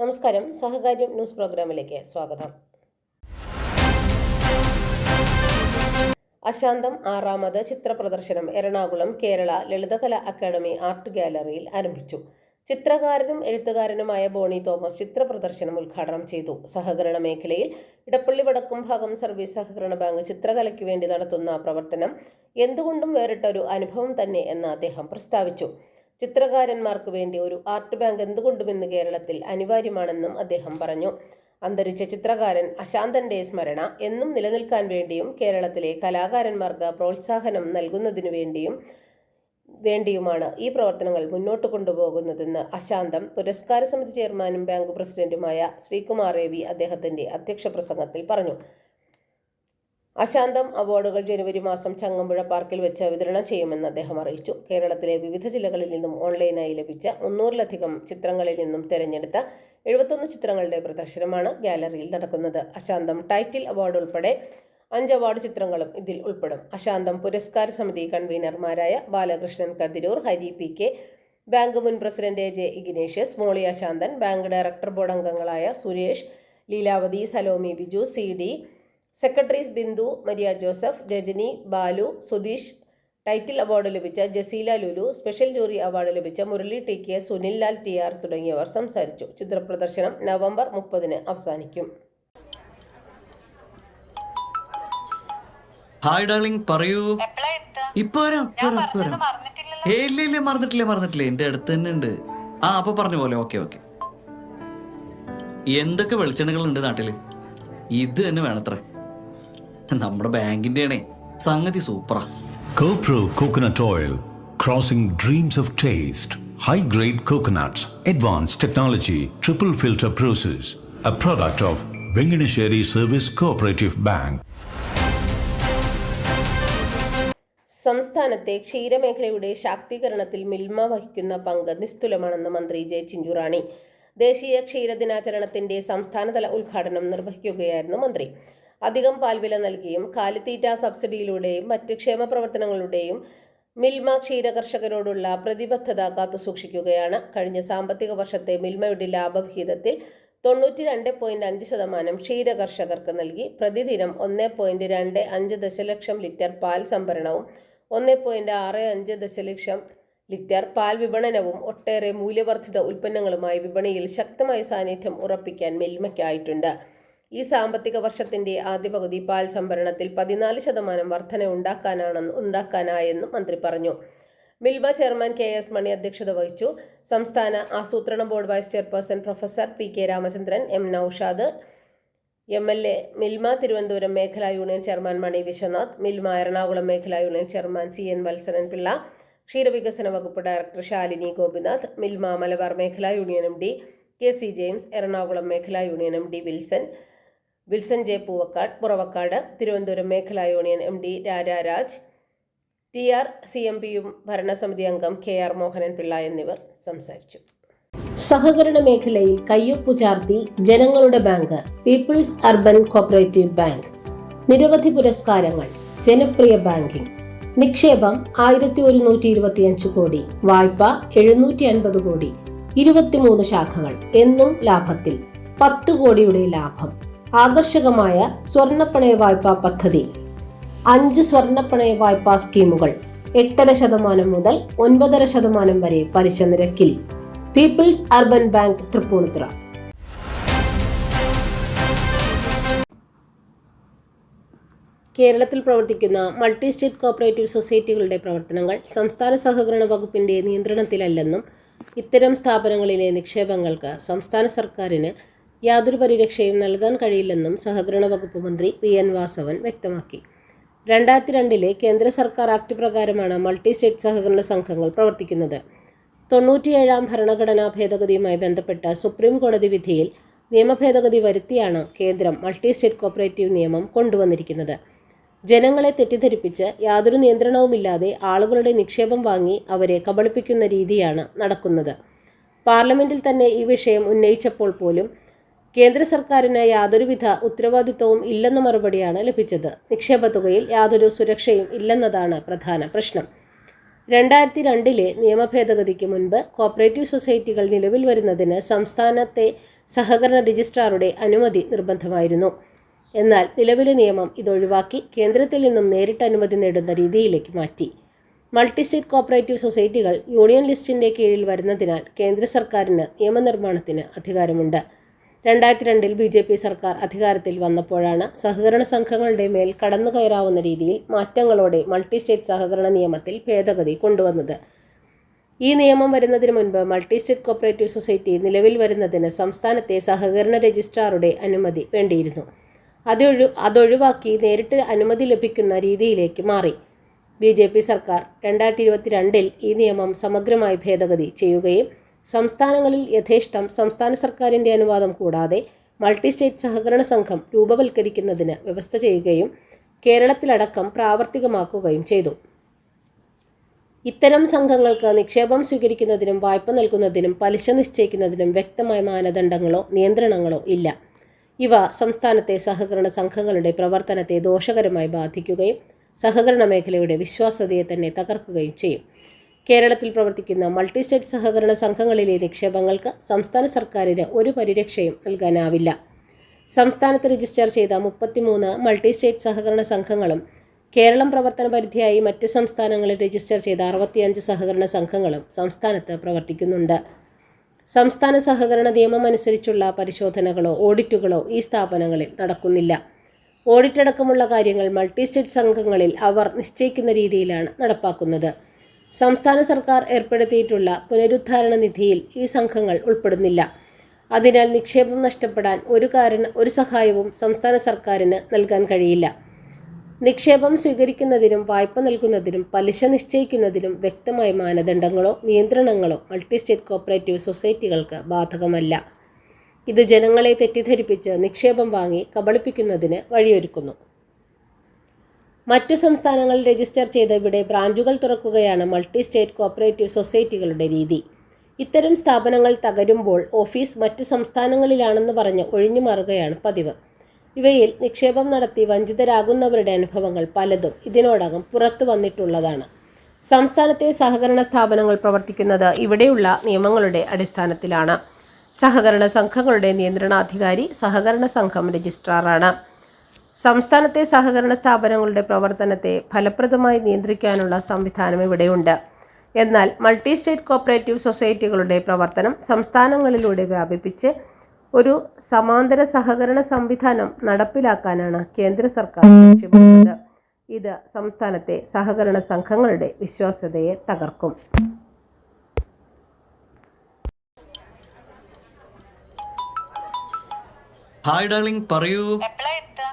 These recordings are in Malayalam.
നമസ്കാരം. സഹകാര്യം ന്യൂസ് പ്രോഗ്രാമിലേക്ക് സ്വാഗതം. അശാന്തം ആറാമത് ചിത്ര പ്രദർശനം എറണാകുളം കേരള ലളിതകലാ അക്കാദമി ആർട്ട് ഗാലറിയിൽ ആരംഭിച്ചു. ചിത്രകാരനും എഴുത്തുകാരനുമായ ബോണി തോമസ് ചിത്ര പ്രദർശനം ഉദ്ഘാടനം ചെയ്തു. സഹകരണ മേഖലയിൽ ഇടപ്പള്ളി വടക്കും ഭാഗം സർവീസ് സഹകരണ ബാങ്ക് ചിത്രകലയ്ക്ക് വേണ്ടി നടത്തുന്ന പ്രവർത്തനം എന്തുകൊണ്ടും വേറിട്ടൊരു അനുഭവം തന്നെ എന്ന് അദ്ദേഹം പ്രസ്താവിച്ചു. ചിത്രകാരന്മാർക്ക് വേണ്ടി ഒരു ആർട്ട് ബാങ്ക് എന്തുകൊണ്ടും ഇന്ന് കേരളത്തിൽ അനിവാര്യമാണെന്നും അദ്ദേഹം പറഞ്ഞു. അന്തരിച്ച ചിത്രകാരൻ അശാന്തന്റെ സ്മരണ എന്നും നിലനിൽക്കാൻ വേണ്ടിയും കേരളത്തിലെ കലാകാരന്മാർക്ക് പ്രോത്സാഹനം നൽകുന്നതിനു വേണ്ടിയും വേണ്ടിയുമാണ് ഈ പ്രവർത്തനങ്ങൾ മുന്നോട്ട് കൊണ്ടുപോകുന്നതെന്ന് അശാന്തം പുരസ്കാര സമിതി ചെയർമാനും ബാങ്ക് പ്രസിഡന്റുമായ ശ്രീകുമാർ രവി അദ്ദേഹത്തിന്റെ അധ്യക്ഷ പ്രസംഗത്തിൽ പറഞ്ഞു. അശാന്തം അവാർഡുകൾ ജനുവരി മാസം ചങ്ങമ്പുഴ പാർക്കിൽ വെച്ച് വിതരണം ചെയ്യുമെന്ന് അദ്ദേഹം അറിയിച്ചു. കേരളത്തിലെ വിവിധ ജില്ലകളിൽ നിന്നും ഓൺലൈനായി ലഭിച്ച മുന്നൂറിലധികം ചിത്രങ്ങളിൽ നിന്നും തിരഞ്ഞെടുത്ത എഴുപത്തൊന്ന് ചിത്രങ്ങളുടെ പ്രദർശനമാണ് ഗാലറിയിൽ നടക്കുന്നത്. അശാന്തം ടൈറ്റിൽ അവാർഡ് ഉൾപ്പെടെ അഞ്ച് അവാർഡ് ചിത്രങ്ങളും ഇതിൽ ഉൾപ്പെടും. അശാന്തം പുരസ്കാര സമിതി കൺവീനർമാരായ Balakrishnan Kathiroor Hari P K bank മുൻ president J Ignatius Molly Ashanthan bank director board അംഗങ്ങളായ Suresh Leelavathi Salomi Biju C D secretaries Bindu Maria Joseph Rajani Balu Sudheesh. Title award ലഭിച്ച Jaseela Lulu special jury award ലഭിച്ച Murali T K Sunil Lal T R തുടങ്ങിയവർ സംസാരിച്ചു. ചിത്രപ്രദർശനം നവംബർ മുപ്പതിന് അവസാനിക്കും. ഹായ് ഡാർലിംഗ് പറയൂ? ഇപ്പൊ ഇല്ല ഇല്ല മറന്നിട്ടില്ല മറന്നിട്ടില്ല. എന്റെ അടുത്ത് തന്നെ ഉണ്ട്. ആ അപ്പൊ പറഞ്ഞ പോലെ ഓക്കെ ഓക്കെ. എന്തൊക്കെ വെളിച്ചെണ്ണകൾ ഉണ്ട് നാട്ടിൽ? ഇത് തന്നെ വേണത്രേ. നമ്മുടെ ബാങ്കിന്റെയാണേ. സംഗതി സൂപ്പറ. Copro coconut oil 크로싱 Dreamsof Taste high grade coconuts advance technology triple filter process a product of സൂപ്പറാംശേരി service cooperative bank സംസ്ഥാനത്തെ ക്ഷീരമേഖലയുടെ ശാക്തീകരണത്തിൽ മിൽമ വഹിക്കുന്ന പങ്ക് നിസ്തുലമാണെന്ന് മന്ത്രി ജെ ചിഞ്ചുറാണി. ദേശീയ ക്ഷീരദിനാചരണത്തിന്റെ സംസ്ഥാനതല ഉദ്ഘാടനം നിർവഹിക്കുകയായിരുന്നു മന്ത്രി. അധികം പാൽവില നൽകിയും കാലിത്തീറ്റ സബ്സിഡിയിലൂടെയും മറ്റ് ക്ഷേമ പ്രവർത്തനങ്ങളുടെയും മിൽമ ക്ഷീര കർഷകരോടുള്ള പ്രതിബദ്ധത കാത്തുസൂക്ഷിക്കുകയാണ് കഴിഞ്ഞ സാമ്പത്തിക വർഷത്തെ മിൽമയുടെ ലാഭവിഹിതത്തിൽ തൊണ്ണൂറ്റി രണ്ട് പോയിന്റ് അഞ്ച് ശതമാനം ക്ഷീര കർഷകർക്ക് നൽകി. പ്രതിദിനം ഒന്ന് പോയിന്റ് രണ്ട് അഞ്ച് ദശലക്ഷം ലിറ്റർ പാൽ സംഭരണവും ഒന്ന് പോയിന്റ് ആറ് അഞ്ച് ദശലക്ഷം ലിറ്റർ പാൽ വിപണനവും ഒട്ടേറെ മൂല്യവർദ്ധിത ഉൽപ്പന്നങ്ങളുമായി വിപണിയിൽ ശക്തമായ സാന്നിധ്യം ഉറപ്പിക്കാൻ മിൽമയ്ക്കായിട്ടുണ്ട്. ഈ സാമ്പത്തിക വർഷത്തിന്റെ ആദ്യ പകുതി പാൽ സംഭരണത്തിൽ പതിനാല് ശതമാനം വർധന ഉണ്ടാക്കാനാണെന്ന് ഉണ്ടാക്കാനായെന്നും മന്ത്രി പറഞ്ഞു. Milma chairman K S Mani അധ്യക്ഷത വഹിച്ചു. സംസ്ഥാന ആസൂത്രണ board vice chairperson professor P K Ramachandran M Naushad M L A Milma Thiruvananthapuram മേഖലാ യൂണിയൻ ചെയർമാൻ മണി വിശ്വനാഥ് മിൽമ എറണാകുളം മേഖലാ union chairman C N Valsaran Pillai ക്ഷീരവികസന വകുപ്പ് ഡയറക്ടർ ശാലിനി ഗോപിനാഥ് മിൽമ മലബാർ മേഖലാ union M D K C James Ernakulam മേഖലാ union M D Wilson Wilson J Poovakkad Puravakkad Thiruvananthapuram മേഖലാ union M D Rajaraj T R C M പിയും ഭരണസമിതി അംഗം കെ ആർ മോഹനൻ പിള്ള എന്നിവർ സംസാരിച്ചു. സഹകരണ മേഖലയിൽ കയ്യൊപ്പു ചാർത്തി ജനങ്ങളുടെ bank people's urban cooperative bank നിരവധി പുരസ്കാരങ്ങൾ ജനപ്രിയ ബാങ്കിംഗ്. നിക്ഷേപം ആയിരത്തി ഒരുന്നൂറ്റി ഇരുപത്തിയഞ്ച് കോടി വായ്പ എഴുന്നൂറ്റി അൻപത് കോടി ഇരുപത്തിമൂന്ന് ശാഖകൾ എന്നും ലാഭത്തിൽ പത്ത് കോടിയുടെ ലാഭം. ആകർഷകമായ സ്വർണപ്പണയ വായ്പാ പദ്ധതി. അഞ്ച് സ്വർണപ്പണയ വായ്പാ സ്കീമുകൾ എട്ടര ശതമാനം മുതൽ ഒൻപതര ശതമാനം വരെ പലിശ നിരക്കിൽ. People's urban bank Thrippunithura. കേരളത്തിൽ പ്രവർത്തിക്കുന്ന മൾട്ടി സ്റ്റേറ്റ് കോപ്പറേറ്റീവ് സൊസൈറ്റികളുടെ പ്രവർത്തനങ്ങൾ സംസ്ഥാന സഹകരണ വകുപ്പിന്റെ നിയന്ത്രണത്തിലല്ലെന്നും ഇത്തരം സ്ഥാപനങ്ങളിലെ നിക്ഷേപങ്ങൾക്ക് സംസ്ഥാന സർക്കാരിന് യാതൊരു പരിരക്ഷയും നൽകാൻ കഴിയില്ലെന്നും സഹകരണ വകുപ്പ് മന്ത്രി വി എൻ വാസവൻ വ്യക്തമാക്കി. രണ്ടായിരത്തി രണ്ടിലെ കേന്ദ്ര സർക്കാർ ആക്ട് പ്രകാരമാണ് മൾട്ടി സ്റ്റേറ്റ് സഹകരണ സംഘങ്ങൾ പ്രവർത്തിക്കുന്നത്. തൊണ്ണൂറ്റിയേഴാം ഭരണഘടനാ ഭേദഗതിയുമായി ബന്ധപ്പെട്ട സുപ്രീം കോടതി വിധിയിൽ നിയമഭേദഗതി വരുത്തിയാണ് കേന്ദ്രം മൾട്ടി സ്റ്റേറ്റ് കോപ്പറേറ്റീവ് നിയമം കൊണ്ടുവന്നിരിക്കുന്നത്. ജനങ്ങളെ തെറ്റിദ്ധരിപ്പിച്ച് യാതൊരു നിയന്ത്രണവുമില്ലാതെ ആളുകളുടെ നിക്ഷേപം വാങ്ങി അവരെ കബളിപ്പിക്കുന്ന രീതിയാണ് നടക്കുന്നത്. പാർലമെന്റിൽ തന്നെ ഈ വിഷയം ഉന്നയിച്ചപ്പോൾ പോലും കേന്ദ്ര സർക്കാരിന് യാതൊരുവിധ ഉത്തരവാദിത്വവും ഇല്ലെന്ന മറുപടിയാണ് ലഭിച്ചത്. നിക്ഷേപ തുകയിൽ യാതൊരു സുരക്ഷയും ഇല്ലെന്നതാണ് പ്രധാന പ്രശ്നം. രണ്ടായിരത്തി രണ്ടിലെ നിയമഭേദഗതിക്ക് മുൻപ് കോപ്പറേറ്റീവ് സൊസൈറ്റികൾ നിലവിൽ വരുന്നതിന് സംസ്ഥാനത്തെ സഹകരണ രജിസ്ട്രാറുടെ അനുമതി നിർബന്ധമായിരുന്നു. എന്നാൽ നിലവിലെ നിയമം ഇതൊഴിവാക്കി കേന്ദ്രത്തിൽ നിന്നും നേരിട്ട് അനുമതി നേടുന്ന രീതിയിലേക്ക് മാറ്റി. മൾട്ടി സ്റ്റേറ്റ് കോപ്പറേറ്റീവ് സൊസൈറ്റികൾ യൂണിയൻ ലിസ്റ്റിന്റെ കീഴിൽ വരുന്നതിനാൽ കേന്ദ്ര സർക്കാരിന് നിയമനിർമ്മാണത്തിന് അധികാരമുണ്ട്. രണ്ടായിരത്തി രണ്ടിൽ ബി ജെ പി സർക്കാർ അധികാരത്തിൽ വന്നപ്പോഴാണ് സഹകരണ സംഘങ്ങളുടെ മേൽ കടന്നു കയറാവുന്ന രീതിയിൽ മാറ്റങ്ങളോടെ മൾട്ടി സ്റ്റേറ്റ് സഹകരണ നിയമത്തിൽ ഭേദഗതി കൊണ്ടുവന്നത്. ഈ നിയമം വരുന്നതിന് മുൻപ് മൾട്ടി സ്റ്റേറ്റ് കോപ്പറേറ്റീവ് സൊസൈറ്റി നിലവിൽ വരുന്നതിന് സംസ്ഥാനത്തെ സഹകരണ രജിസ്ട്രാറുടെ അനുമതി വേണ്ടിയിരുന്നു. അതൊഴു അതൊഴിവാക്കി നേരിട്ട് അനുമതി ലഭിക്കുന്ന രീതിയിലേക്ക് മാറി. ബി ജെ പി സർക്കാർ രണ്ടായിരത്തി ഇരുപത്തിരണ്ടിൽ ഈ നിയമം സമഗ്രമായി ഭേദഗതി ചെയ്യുകയും സംസ്ഥാനങ്ങളിൽ യഥേഷ്ടം സംസ്ഥാന സർക്കാരിന്റെ അനുവാദം കൂടാതെ മൾട്ടി സ്റ്റേറ്റ് സഹകരണ സംഘം രൂപവൽക്കരിക്കുന്നതിന് വ്യവസ്ഥ ചെയ്യുകയും കേരളത്തിലടക്കം പ്രാവർത്തികമാക്കുകയും ചെയ്തു. ഇത്തരം സംഘങ്ങൾക്ക് നിക്ഷേപം സ്വീകരിക്കുന്നതിനും വായ്പ നൽകുന്നതിനും പലിശ നിശ്ചയിക്കുന്നതിനും വ്യക്തമായ മാനദണ്ഡങ്ങളോ നിയന്ത്രണങ്ങളോ ഇല്ല. ഇവ സംസ്ഥാനത്തെ സഹകരണ സംഘങ്ങളുടെ പ്രവർത്തനത്തെ ദോഷകരമായി ബാധിക്കുകയും സഹകരണ മേഖലയുടെ വിശ്വാസ്യതയെ തന്നെ തകർക്കുകയും ചെയ്യും. കേരളത്തിൽ പ്രവർത്തിക്കുന്ന മൾട്ടി സ്റ്റേറ്റ് സഹകരണ സംഘങ്ങളിലെ നിക്ഷേപങ്ങൾക്ക് സംസ്ഥാന സർക്കാരിന് ഒരു പരിരക്ഷയും നൽകാനാവില്ല. സംസ്ഥാനത്ത് രജിസ്റ്റർ ചെയ്ത മുപ്പത്തിമൂന്ന് മൾട്ടി സ്റ്റേറ്റ് സഹകരണ സംഘങ്ങളും കേരളം പ്രവർത്തന പരിധിയായി മറ്റ് സംസ്ഥാനങ്ങളിൽ രജിസ്റ്റർ ചെയ്ത അറുപത്തിയഞ്ച് സഹകരണ സംഘങ്ങളും സംസ്ഥാനത്ത് പ്രവർത്തിക്കുന്നുണ്ട്. സംസ്ഥാന സഹകരണ നിയമം അനുസരിച്ചുള്ള പരിശോധനകളോ ഓഡിറ്റുകളോ ഈ സ്ഥാപനങ്ങളിൽ നടക്കുന്നില്ല. ഓഡിറ്റ് അടക്കമുള്ള കാര്യങ്ങൾ മൾട്ടി സ്റ്റേറ്റ് സംഘങ്ങളിൽ അവർ നിശ്ചയിക്കുന്ന രീതിയിലാണ് നടപ്പാക്കുന്നത്. സംസ്ഥാന സർക്കാർ ഏർപ്പെടുത്തിയിട്ടുള്ള പുനരുദ്ധാരണ നിധിയിൽ ഈ സംഘങ്ങൾ ഉൾപ്പെടുന്നില്ല. അതിനാൽ നിക്ഷേപം നഷ്ടപ്പെടാൻ ഒരു കാരണ ഒരു സഹായവും സംസ്ഥാന സർക്കാരിന് നൽകാൻ കഴിയില്ല. നിക്ഷേപം സ്വീകരിക്കുന്നതിനും വായ്പ നൽകുന്നതിനും പലിശ നിശ്ചയിക്കുന്നതിനും വ്യക്തമായ മാനദണ്ഡങ്ങളോ നിയന്ത്രണങ്ങളോ മൾട്ടി സ്റ്റേറ്റ് കോപ്പറേറ്റീവ് സൊസൈറ്റികൾക്ക് ബാധകമല്ല. ഇത് ജനങ്ങളെ തെറ്റിദ്ധരിപ്പിച്ച് നിക്ഷേപം വാങ്ങി കബളിപ്പിക്കുന്നതിന് വഴിയൊരുക്കുന്നു. മറ്റു സംസ്ഥാനങ്ങളിൽ രജിസ്റ്റർ ചെയ്ത ഇവിടെ ബ്രാഞ്ചുകൾ തുറക്കുകയാണ് മൾട്ടി സ്റ്റേറ്റ് കോപ്പറേറ്റീവ് സൊസൈറ്റികളുടെ രീതി. ഇത്തരം സ്ഥാപനങ്ങൾ തകരുമ്പോൾ ഓഫീസ് മറ്റ് സംസ്ഥാനങ്ങളിലാണെന്ന് പറഞ്ഞ് ഒഴിഞ്ഞു മാറുകയാണ് പതിവ്. ഇവയിൽ നിക്ഷേപം നടത്തി വഞ്ചിതരാകുന്നവരുടെ അനുഭവങ്ങൾ പലതും ഇതിനോടകം പുറത്തു വന്നിട്ടുള്ളതാണ്. സംസ്ഥാനത്തെ സഹകരണ സ്ഥാപനങ്ങൾ പ്രവർത്തിക്കുന്നത് ഇവിടെയുള്ള നിയമങ്ങളുടെ അടിസ്ഥാനത്തിലാണ്. സഹകരണ സംഘങ്ങളുടെ നിയന്ത്രണാധികാരി സഹകരണ സംഘം രജിസ്ട്രാറാണ്. സംസ്ഥാനത്തെ സഹകരണ സ്ഥാപനങ്ങളുടെ പ്രവർത്തനത്തെ ഫലപ്രദമായി നിയന്ത്രിക്കാനുള്ള സംവിധാനം ഇവിടെയുണ്ട്. എന്നാൽ മൾട്ടി സ്റ്റേറ്റ് കോപ്പറേറ്റീവ് സൊസൈറ്റികളുടെ പ്രവർത്തനം സംസ്ഥാനങ്ങളിലൂടെ വ്യാപിപ്പിച്ച് ഒരു സമാന്തര സഹകരണ സംവിധാനം നടപ്പിലാക്കാനാണ് കേന്ദ്ര സർക്കാർ ലക്ഷ്യമിടുന്നത്. ഇത് സംസ്ഥാനത്തെ സഹകരണ സംഘങ്ങളുടെ വിശ്വാസ്യതയെ തകർക്കും. ഹായ് ഡാർലിംഗ് പറയൂ.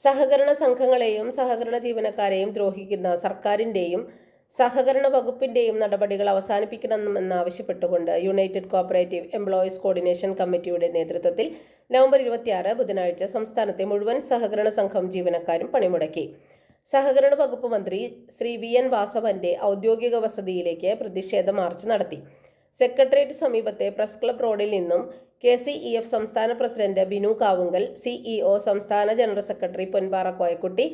സഹകരണ സംഘങ്ങളെയും സഹകരണ ജീവനക്കാരെയും ദ്രോഹിക്കുന്ന സർക്കാരിന്റെയും സഹകരണ വകുപ്പിന്റെയും നടപടികൾ അവസാനിപ്പിക്കണമെന്നാവശ്യപ്പെട്ടുകൊണ്ട് യുണൈറ്റഡ് കോപ്പറേറ്റീവ് എംപ്ലോയീസ് കോർഡിനേഷൻ കമ്മിറ്റിയുടെ നേതൃത്വത്തിൽ നവംബർ ഇരുപത്തിയാറ് ബുധനാഴ്ച സംസ്ഥാനത്തെ മുഴുവൻ സഹകരണ സംഘം ജീവനക്കാരും പണിമുടക്കി. സഹകരണ വകുപ്പ് മന്ത്രി ശ്രീ വി എൻ വാസവന്റെ ഔദ്യോഗിക വസതിയിലേക്ക് പ്രതിഷേധ മാർച്ച് നടത്തി. സെക്രട്ടേറിയറ്റ് സമീപത്തെ പ്രസ് ക്ലബ് റോഡിൽ നിന്നും കെ സി ഇ എഫ് സംസ്ഥാന പ്രസിഡന്റ് ബിനു കാവുങ്കൽ സിഇഒ സംസ്ഥാന general secretary Ponpara Koyakutty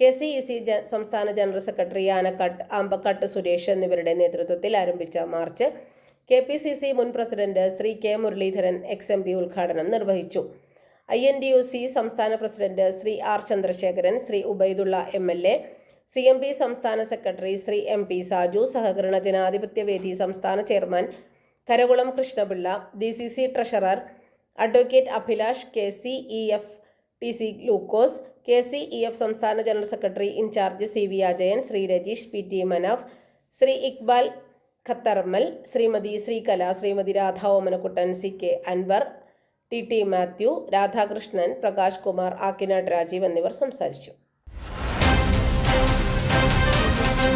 K C E C സംസ്ഥാന ജനറൽ സെക്രട്ടറി ആനക്കാട്ട് ആമ്പക്കാട്ട് സുരേഷ് എന്നിവരുടെ നേതൃത്വത്തിൽ ആരംഭിച്ച march K P C C മുൻ president Shri K Muraleedharan ex M P ഉദ്ഘാടനം നിർവഹിച്ചു. I N D U C സംസ്ഥാന president Shri R Chandrasekharan Shri Ubaidullah M L A C M P സംസ്ഥാന secretary Shri M P Saju സഹകരണ ജനാധിപത്യ വേദി സംസ്ഥാന chairman Karakulam Krishnapillai D C C treasurer advocate Abhilash K C E F T C Lukose K C E F സംസ്ഥാന general secretary in charge C V Ajayan Shri Rajeesh P T Manaf Shri Iqbal Kathermal Shrimati Sreekala Shrimati Radha Omanakuttan C K Anwar T T Mathew Radhakrishnan Prakash Kumar Akkinad Rajeev എന്നിവർ സംസാരിച്ചു.